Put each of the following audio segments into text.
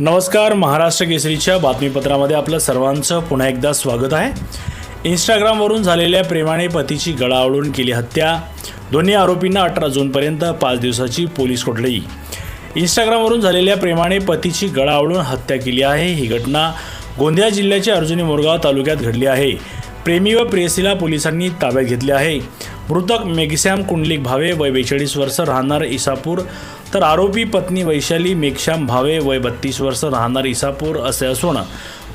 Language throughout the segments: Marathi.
नमस्कार महाराष्ट्र केसरीच्या बातमीपत्रामध्ये आपलं सर्वांचं पुन्हा एकदा स्वागत आहे. इंस्टाग्रामवरून झालेल्या प्रेमाने पतीची गळावळून केली हत्या. दोन्ही आरोपींना अठरा जूनपर्यंत पाच दिवसाची पोलीस कोठडी. इंस्टाग्रामवरून झालेल्या प्रेमाने पतीची गळावळून हत्या केली आहे. ही घटना गोंदिया जिल्ह्याच्या अर्जुनी मोरगाव तालुक्यात घडली आहे. प्रेमी व प्रेयसीला पोलिसांनी ताब्यात घेतले आहे. मृतक मेघश्याम कुंडलिक भावे वय बेचाळीस वर्ष राहणार इसापूर तर आरोपी पत्नी वैशाली मेघश्याम भावे वय बत्तीस वर्ष राहणार इसापूर असे असून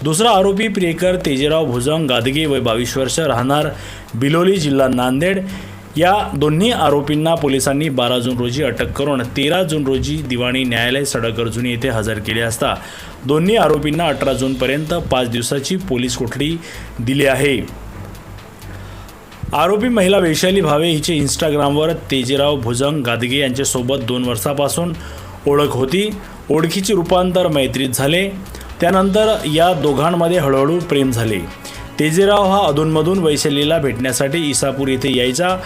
दुसरा आरोपी प्रियकर तेजेराव भुजंग गादगे वय बावीस वर्ष राहणार बिलोली जिल्हा नांदेड. या दोन्ही आरोपींना पोलिसांनी बारा जून रोजी अटक करून तेरा जून रोजी दिवाणी न्यायालय सडक अर्जुनी येथे हजर केले असता दोन्ही आरोपींना अठरा जूनपर्यंत पाच दिवसाची पोलीस कोठडी दिली आहे. आरोपी महिला वैशाली भावे हिचे इंस्टाग्रामवर तेजेराव भुजंग गादगे यांच्यासोबत दोन वर्षापासून ओळख होती. ओळखीचे रूपांतर मैत्रीत झाले. त्यानंतर या दोघांमध्ये हळूहळू प्रेम झाले. तेजेराव हा अधूनमधून वैशालीला भेटण्यासाठी इसापूर येथे यायचा.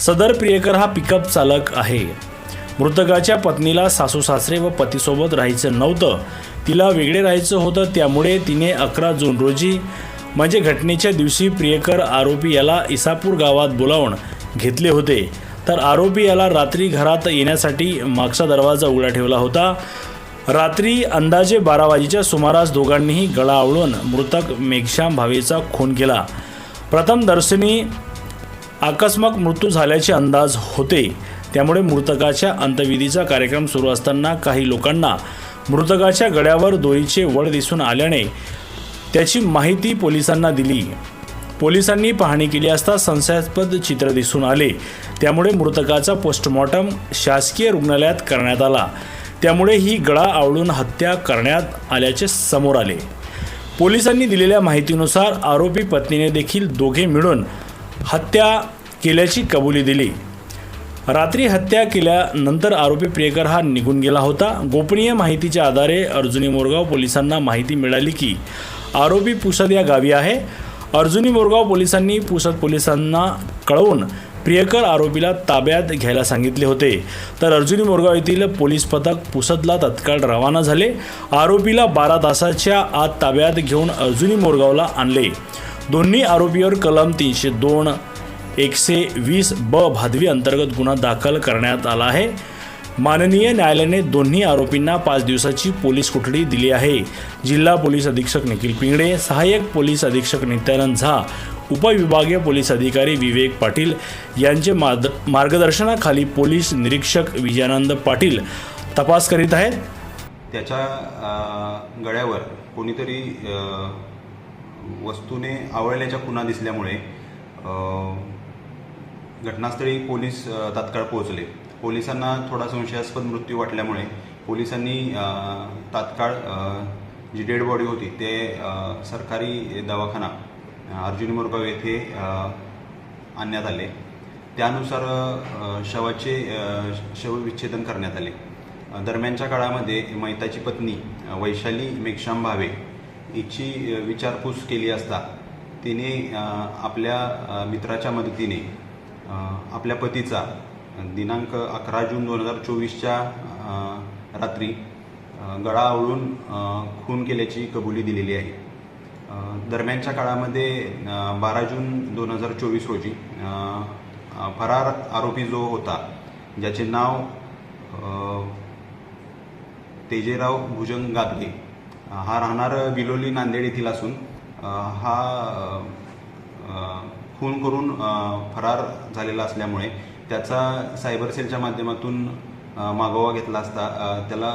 सदर प्रियकर हा पिकअप चालक आहे. मृतकाच्या पत्नीला सासू सासरे व पतीसोबत राहायचं नव्हतं. तिला वेगळे राहायचं होतं. त्यामुळे तिने अकरा जून रोजी म्हणजे घटनेच्या दिवशी प्रियकर आरोपी याला इसापूर गावात बोलावून घेतले होते. तर आरोपी याला रात्री घरात येण्यासाठी मागचा दरवाजा उघडा ठेवला होता. रात्री अंदाजे बारा वाजेच्या सुमारास दोघांनीही गळा आवळून मृतक मेघश्याम भावेचा खून केला. प्रथमदर्शनी आकस्मक मृत्यू झाल्याचे अंदाज होते. त्यामुळे मृतकाच्या अंत्यविधीचा कार्यक्रम सुरू असताना काही लोकांना मृतकाच्या गळ्यावर दोरीचे वड दिसून आल्याने त्याची माहिती पोलिसांना दिली. पोलिसांनी पाहणी केली असता संशयास्पद चित्र दिसून आले. त्यामुळे मृतकाचा पोस्टमॉर्टम शासकीय रुग्णालयात करण्यात आला. त्यामुळे ही गळा आवळून हत्या करण्यात आल्याचे समोर आले. पोलिसांनी दिलेल्या माहितीनुसार आरोपी पत्नीने देखील दोघे मिळून हत्या केल्याची कबुली दिली. रात्री हत्या केल्यानंतर आरोपी प्रियकर हा निघून गेला होता. गोपनीय माहितीच्या आधारे अर्जुनी मोरगाव पोलिसांना माहिती मिळाली की आरोपी पुसद या गावी आहे. अर्जुनी मोरगाव पोलिसांनी पुसद पोलिसांना कळवून प्रियकर आरोपीला ताब्यात घ्यायला सांगितले होते. तर अर्जुनी मोरगाव येथील पोलीस पथक पुसदला तत्काळ रवाना झाले. आरोपीला बारा तासाच्या आत ताब्यात घेऊन अर्जुनी मोरगावला आणले. दोन्ही आरोपीवर कलम तीनशे दोन एकशे वीस ब भादवी अंतर्गत गुन्हा दाखल करण्यात आला आहे. माननीय न्यायालयाने दोन्ही आरोपींना पाच दिवसाची पोलीस कोठडी दिली आहे. जिल्हा पोलीस अधीक्षक निखिल पिंगडे सहाय्यक पोलीस अधीक्षक नित्यानंद झा उपविभागीय पोलीस अधिकारी विवेक पाटील यांचे मार्ग मार्गदर्शनाखाली पोलीस निरीक्षक विजयानंद पाटील तपास करीत आहेत. त्याच्या गळ्यावर कोणीतरी वस्तूने आवळल्याच्या खुणा दिसल्यामुळे घटनास्थळी पोलीस तात्काळ पोहोचले. पोलिसांना थोडा संशयास्पद मृत्यू वाटल्यामुळे पोलिसांनी तात्काळ जी डेड बॉडी होती ते सरकारी दवाखाना अर्जुन अर्जुनी मोरगाव येथे आणण्यात आले. त्यानुसार शवाचे शवविच्छेदन करण्यात आले. दरम्यानच्या काळामध्ये मैताची पत्नी वैशाली मेघश्याम भावे हिची विचारपूस केली असता तिने आपल्या मित्राच्या मदतीने आपल्या पतीचा दिनांक अकरा जून दोन हजार चोवीसच्या रात्री गळा आवळून खून केल्याची कबुली दिलेली आहे. दरम्यानच्या काळामध्ये बारा जून दोन हजार चोवीस रोजी फरार आरोपी जो होता ज्याचे नाव तेजेराव भुजंग गादगे हा राहणार बिलोली नांदेड येथील असून हा खून करून फरार झालेला असल्यामुळे त्याचा सायबर सेलच्या माध्यमातून मागोवा घेतला असता त्याला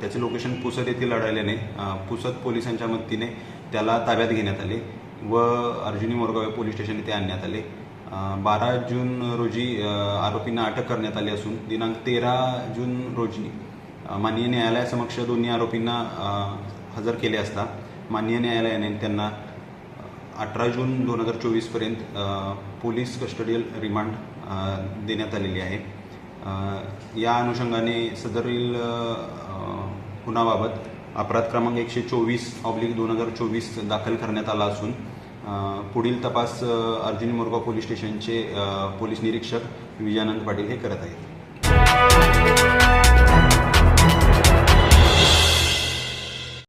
त्याचे लोकेशन पुसद येथील अडवल्याने पुसत पुसद पोलिसांच्या मदतीने त्याला ताब्यात घेण्यात आले व अर्जुनी मोरगाव पोलीस स्टेशन येथे आणण्यात आले. बारा जून रोजी आरोपींना अटक करण्यात आली असून दिनांक तेरा जून रोजी माननीय न्यायालयासमक्ष दोन्ही आरोपींना हजर केले असता माननीय न्यायालयाने त्यांना अठरा जून दोन हजार चोवीसपर्यंत पोलीस कस्टडियल रिमांड देण्यात आलेली आहे. या अनुषंगाने सदरील अ, गुन्हाबाबत अपराध क्रमांक एकशे चोवीस ऑब्लिक दोन हजार चोवीस दाखल करण्यात आला असून पुढील तपास अर्जुनी मोरगाव पोलीस स्टेशनचे पोलीस निरीक्षक विजयानंद पाटील हे करत आहेत.